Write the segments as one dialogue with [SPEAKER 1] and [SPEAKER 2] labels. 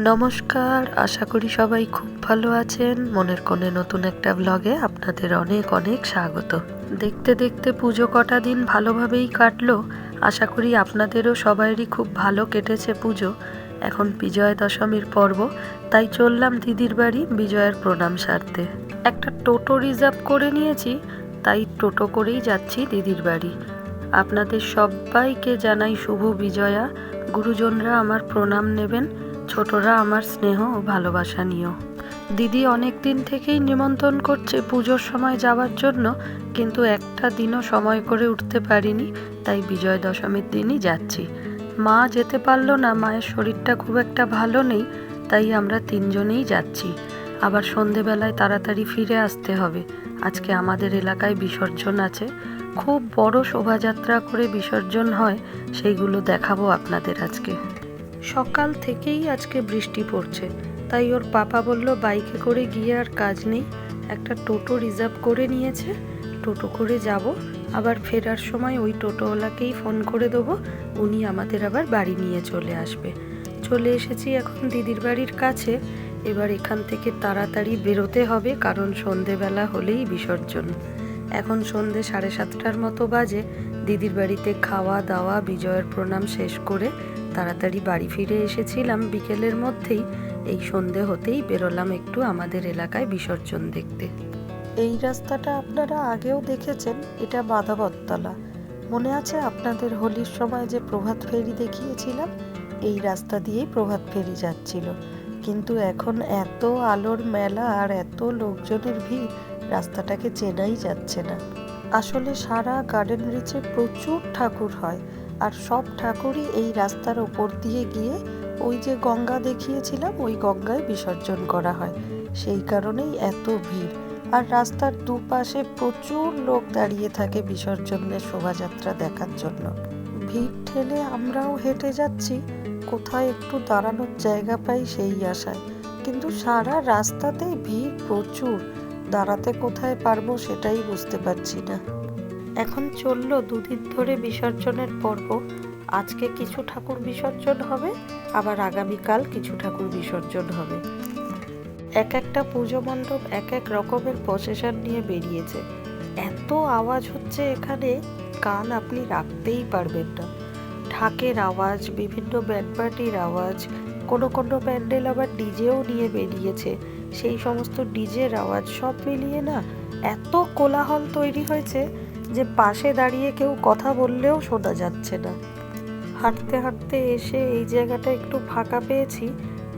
[SPEAKER 1] নমস্কার, আশা করি সবাই খুব ভালো আছেন। মনের কোণে নতুন একটা ব্লগে আপনাদের অনেক অনেক স্বাগত। দেখতে দেখতে পুজো কটা দিন ভালোভাবেই কাটলো। আশা করি আপনাদেরও সবাইরই খুব ভালো কেটেছে পুজো। এখন বিজয় দশমীর পর্ব, তাই চললাম দিদির বাড়ি বিজয়ের প্রণাম সারতে। একটা টোটো রিজার্ভ করে নিয়েছি, তাই টোটো করেই যাচ্ছি দিদির বাড়ি। আপনাদের সবাইকে জানাই শুভ বিজয়া। গুরুজনরা আমার প্রণাম নেবেন। ছোটরা আমার স্নেহ ও ভালোবাসা নিও। দিদি অনেক দিন থেকেই নিমন্ত্রণ করছে পুজোর সময় যাওয়ার জন্য, কিন্তু একটা দিনও সময় করে উঠতে পারিনি, তাই বিজয় দশমীর দিনই যাচ্ছি। মা যেতে পারল না, মায়ের শরীরটা খুব একটা ভালো নেই, তাই আমরা তিনজনেই যাচ্ছি। আবার সন্ধেবেলায় তাড়াতাড়ি ফিরে আসতে হবে। আজকে আমাদের এলাকায় বিসর্জন আছে। খুব বড় শোভাযাত্রা করে বিসর্জন হয়, সেইগুলো দেখাবো আপনাদের আজকে। সকাল থেকেই আজকে বৃষ্টি পড়ছে। তাই ওর পাপা বলল, বাইকে করে গিয়ে আর কাজ নেই। একটা টোটো রিজার্ভ করে নিয়েছে। টোটো করে যাব। আবার ফেরার সময় ওই টোটোওয়ালাকেই ফোন করে দেবো। উনি আমাদের আবার বাড়ি নিয়ে চলে আসবে। চলে এসেছি এখন দিদির বাড়ির কাছে। এবার এখান থেকে তাড়াতাড়ি বেরোতে হবে, কারণ সন্ধেবেলা হলেই বিসর্জন। এখন সন্ধে সাড়ে সাতটার মতো বাজে। দিদির বাড়িতে খাওয়া দাওয়া বিজয়ের প্রণাম শেষ করে তাড়াতাড়ি বাড়ি ফিরে এসেছিলাম। বিকেলের মধ্যেই এই সন্ধে হতেই বেরোলাম একটু আমাদের এলাকায় বিসর্জন দেখতে। এই রাস্তাটা আপনারা আগেও দেখেছেন, এটা বাধাবতলা। মনে আছে আপনাদের হোলির সময় যে প্রভাত ফেরি দেখিয়েছিলাম? এই রাস্তা দিয়েই প্রভাত ফেরি যাচ্ছিল। কিন্তু এখন এত আলোর মেলা আর এত লোকজনের ভিড়, রাস্তাটাকে চেনাই যাচ্ছে না। আসলে সারা গার্ডেন রিচে প্রচুর ঠাকুর হয়। আর সব ঠাকুরই এই রাস্তার ওপর দিয়ে গিয়ে ওই যে গঙ্গা দেখিয়েছিলাম, ওই গঙ্গায় বিসর্জন করা হয়। সেই কারণেই এত ভিড়। আর রাস্তার দুপাশে প্রচুর লোক দাঁড়িয়ে থাকে বিসর্জনের শোভাযাত্রা দেখার জন্য। ভিড় ঠেলে আমরাও হেঁটে যাচ্ছি, কোথায় একটু দাঁড়ানোর জায়গা পাই সেই আশায়। কিন্তু সারা রাস্তাতেই ভিড় প্রচুর। দাঁড়াতে কোথায় পারব সেটাই বুঝতে পারছি না। এখন চলল দুদিন ধরে বিসর্জনের পর্ব। আজকে কিছু ঠাকুর বিসর্জন হবে, আবার আগামীকাল কিছু ঠাকুর বিসর্জন হবে। এক একটা পুজো মণ্ডপ এক এক রকমের প্রসেশন নিয়ে বেরিয়েছে। এত আওয়াজ হচ্ছে এখানে, কান আপনি রাখতেই পারবেন না। ঢাকের আওয়াজ, বিভিন্ন ব্যান্ড পার্টির আওয়াজ, কোনো কোনো প্যান্ডেল আবার ডিজেও নিয়ে বেরিয়েছে। সেই সমস্ত ডিজের আওয়াজ সব মিলিয়ে না, এত কোলাহল তৈরি হয়েছে। যে পাশে দাঁড়িয়ে কেউ কথা বললেও শোনা যাচ্ছে না। হাঁটতে হাঁটতে এসে এই জায়গাটা একটু ফাঁকা পেয়েছি,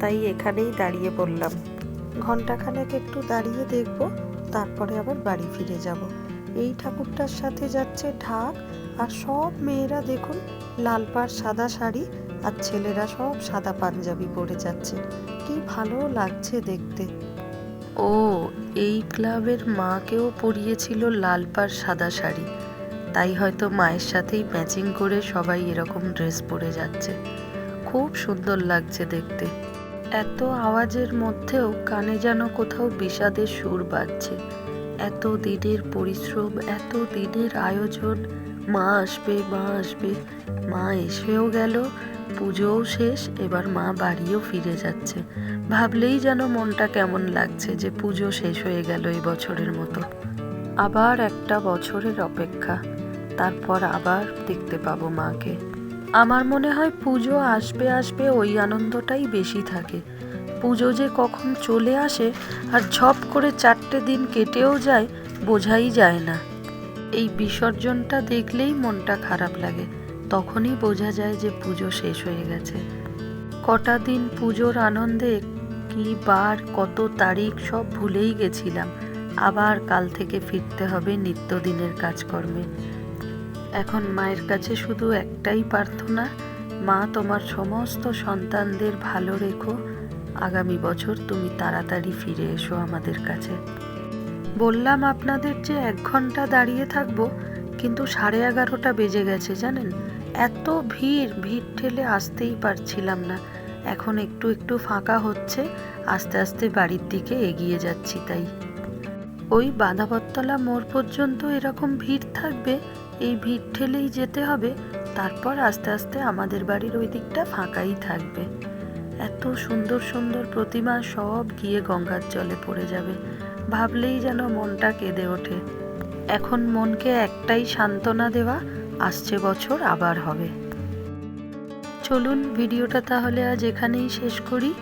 [SPEAKER 1] তাই এখানেই দাঁড়িয়ে পড়লাম। ঘন্টাখানেক একটু দাঁড়িয়ে দেখব, তারপরে আবার বাড়ি ফিরে যাব। এই ঠাকুরটার সাথে যাচ্ছে ঢাক, আর সব মেয়েরা দেখুন, লাল পাড় সাদা শাড়ি, আর ছেলেরা সব সাদা পাঞ্জাবি পরে যাচ্ছে। কি ভালো লাগছে দেখতে। ও, এই ক্লাবের মাকেও পরিয়েছিল লাল পাড় সাদা শাড়ি। তাই হয়তো মায়ের সাথেই ম্যাচিং করে সবাই এরকম ড্রেস পরে যাচ্ছে। খুব সুন্দর লাগছে দেখতে। এত আওয়াজের মধ্যেও কানে যেন কোথাও বিষাদের সুর বাজছে। এত দিনের পরিশ্রম, এত দিনের আয়োজন। মা আসবে মা আসবে। মা এসেও গেল পুজোও শেষ, এবার মা বাড়িও ফিরে যাচ্ছে। ভাবলেই যেন মনটা কেমন লাগছে যে পুজো শেষ হয়ে গেল এই বছরের মতো। আবার একটা বছরের অপেক্ষা, তারপর আবার দেখতে পাবো মাকে। আমার মনে হয় পুজো আসবে আসবে ওই আনন্দটাই বেশি থাকে। পুজো যে কখন চলে আসে আর ঝপ করে চারটে দিন কেটেও যায়, বোঝাই যায় না। এই বিসর্জনটা দেখলেই মনটা খারাপ লাগে। তখনই বোঝা যায় যে পুজো শেষ হয়ে গেছে। কটা দিন পুজোর আনন্দে কি বার কত তারিখ সব ভুলেই গেছিলাম। আবার কাল থেকে ফিরতে হবে নিত্যদিনের কাজকর্মে। এখন মায়ের কাছে শুধু একটাই প্রার্থনা, মা, তোমার সমস্ত সন্তানদের ভালো রেখো। আগামী বছর তুমি তাড়াতাড়ি ফিরে এসো আমাদের কাছে। বললাম, আপনাদের যে এক ঘণ্টা দাঁড়িয়ে থাকব, কিন্তু সাড়ে এগারোটা বেজে গেছে, জানেন? এত ভিড় ভিড় ঠেলে আসতেই পারছিলাম না। এখন একটু একটু ফাঁকা হচ্ছে, আস্তে আস্তে বাড়ির দিকে এগিয়ে যাচ্ছি তাই। ওই বাঁধাবতলা মোড় পর্যন্ত এরকম ভিড় থাকবে, এই ভিড় ঠেলেই যেতে হবে, তারপর আস্তে আস্তে আমাদের বাড়ির ওই দিকটা ফাঁকাই থাকবে। এত সুন্দর সুন্দর প্রতিমা সব গিয়ে গঙ্গার জলে পড়ে যাবে, ভাবলেই যেন মনটা কেঁদে ওঠে। এখন মনকে একটাই সান্ত্বনা দেওয়া আসছে বছর, আবার হবে। চলুন ভিডিওটা তাহলে আজ এখানেই শেষ করি।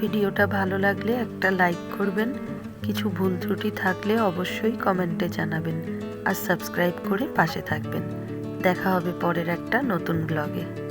[SPEAKER 1] ভিডিওটা ভালো লাগলে একটা লাইক করবেন। কিছু ভুল ত্রুটি থাকলে অবশ্যই কমেন্টে জানাবেন আর সাবস্ক্রাইব করে পাশে থাকবেন। দেখা হবে পরের একটা নতুন ব্লগে।